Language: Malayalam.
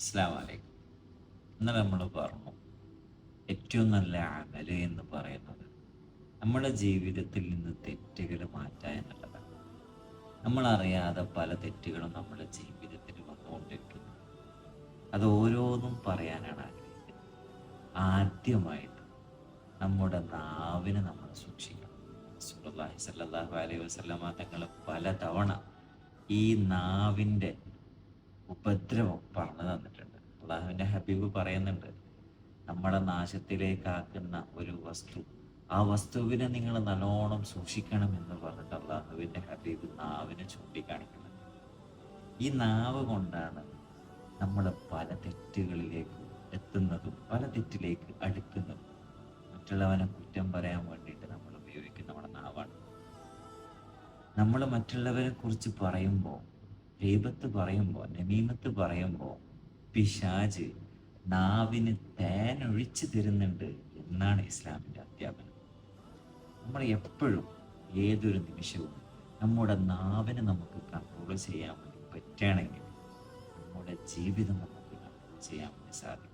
അസ്സാം വലൈക്കും ഇന്നലെ നമ്മൾ പറഞ്ഞു ഏറ്റവും നല്ല അമൽ എന്ന് പറയുന്നത് നമ്മുടെ ജീവിതത്തിൽ നിന്ന് തെറ്റുകൾ മാറ്റുക എന്നുള്ളതാണ്. നമ്മളറിയാതെ പല തെറ്റുകളും നമ്മുടെ ജീവിതത്തിൽ വന്നുകൊണ്ടിരിക്കുന്നു. അത് ഓരോന്നും പറയാനാണ് ആഗ്രഹിക്കുന്നത്. ആദ്യമായിട്ട് നമ്മുടെ നാവിനെ നമ്മൾ സൂക്ഷിക്കണം. റസൂലുള്ളാഹി സല്ലാഹു അലൈഹി വസല്ലമ തങ്ങൾ പലതവണ ഈ നാവിന്റെ ഉപദ്രവം പറഞ്ഞു. ഹബീബ് പറയുന്നുണ്ട് നമ്മളെ നാശത്തിലേക്കാക്കുന്ന ഒരു വസ്തു ആ വസ്തുവിനെ നിങ്ങൾ നല്ലോണം സൂക്ഷിക്കണം എന്ന് പറഞ്ഞിട്ട് അള്ളാഹുവിന്റെ ഹബീബ് നാവിനെ ചൂണ്ടിക്കാണിക്കുന്നത്. ഈ നാവ് കൊണ്ടാണ് നമ്മൾ പല തെറ്റുകളിലേക്ക് എത്തുന്നതും പല തെറ്റിലേക്ക് അടുക്കുന്നതും മറ്റുള്ളവനെ കുറ്റം പറയാൻ വേണ്ടിയിട്ട് നമ്മൾ ഉപയോഗിക്കുന്ന നമ്മുടെ നാവാണ്. നമ്മൾ മറ്റുള്ളവരെ കുറിച്ച് പറയുമ്പോൾ ദൈവത്ത് പറയുമ്പോൾ നമീമത്ത് പറയുമ്പോൾ പിശാജ് നാവിന് തേനൊഴിച്ചു തരുന്നുണ്ട് എന്നാണ് ഇസ്ലാമിന്റെ അധ്യാപനം. നമ്മൾ എപ്പോഴും ഏതൊരു നിമിഷവും നമ്മുടെ നാവിനെ നമുക്ക് കൺട്രോൾ ചെയ്യാൻ വേണ്ടി പറ്റുകയാണെങ്കിൽ നമ്മുടെ ജീവിതം നമുക്ക് കൺട്രോൾ ചെയ്യാൻ വേണ്ടി സാധിക്കും.